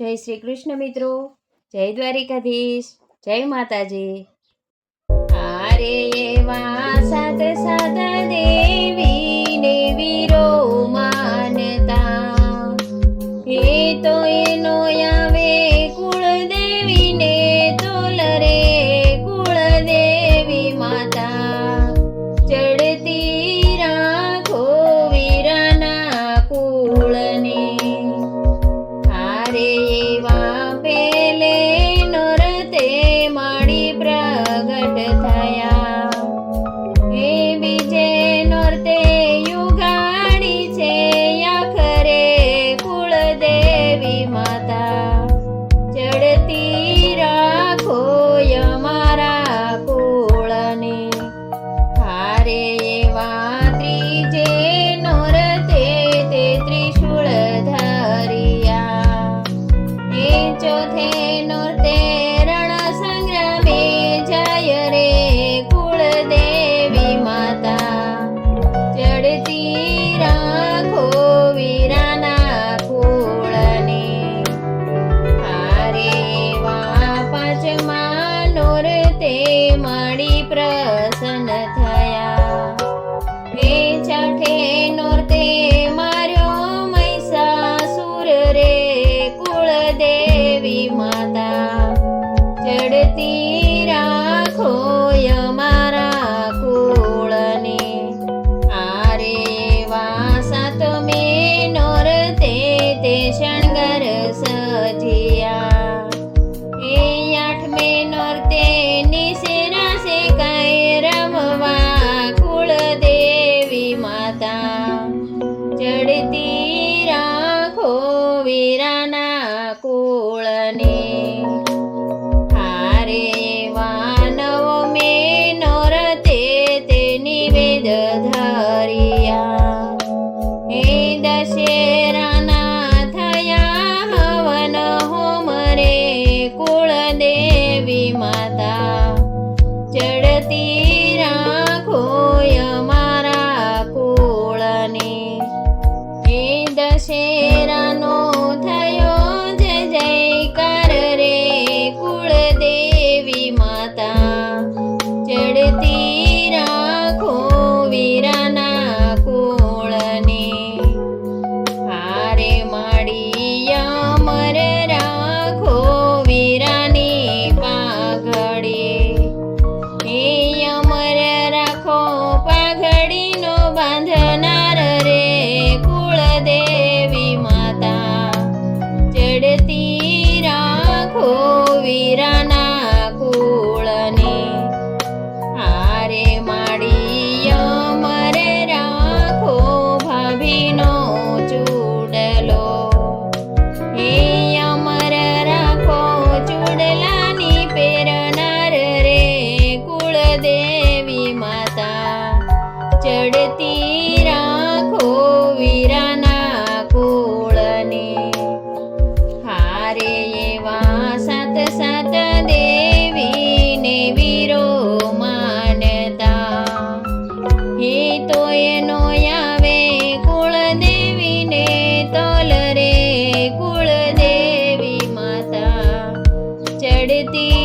જય શ્રી કૃષ્ણ મિત્રો. જય દ્વારિકાધીશ. જય માતાજી. આરે એવા સાત દેવી ને વીરો માનતા. એ તો એનો આવે કુળદેવીને તોલરે કુળદેવી માતા. પ્રસન્ન થયા. એ છઠે નોરતે માર્યો ચડતી રાખો વીરાના કુળને. હારે વાનવ મે નોરતે તે નિવેદ ધરિયા. હે દશેરાના શાંતિ રાખો વીરાના કુળને. હારે એવા સત સત દેવીને વીરો માનતા. હે તો એનો આવે કુળ દેવીને તોલ રે કુળ દેવી માતા. ચડતી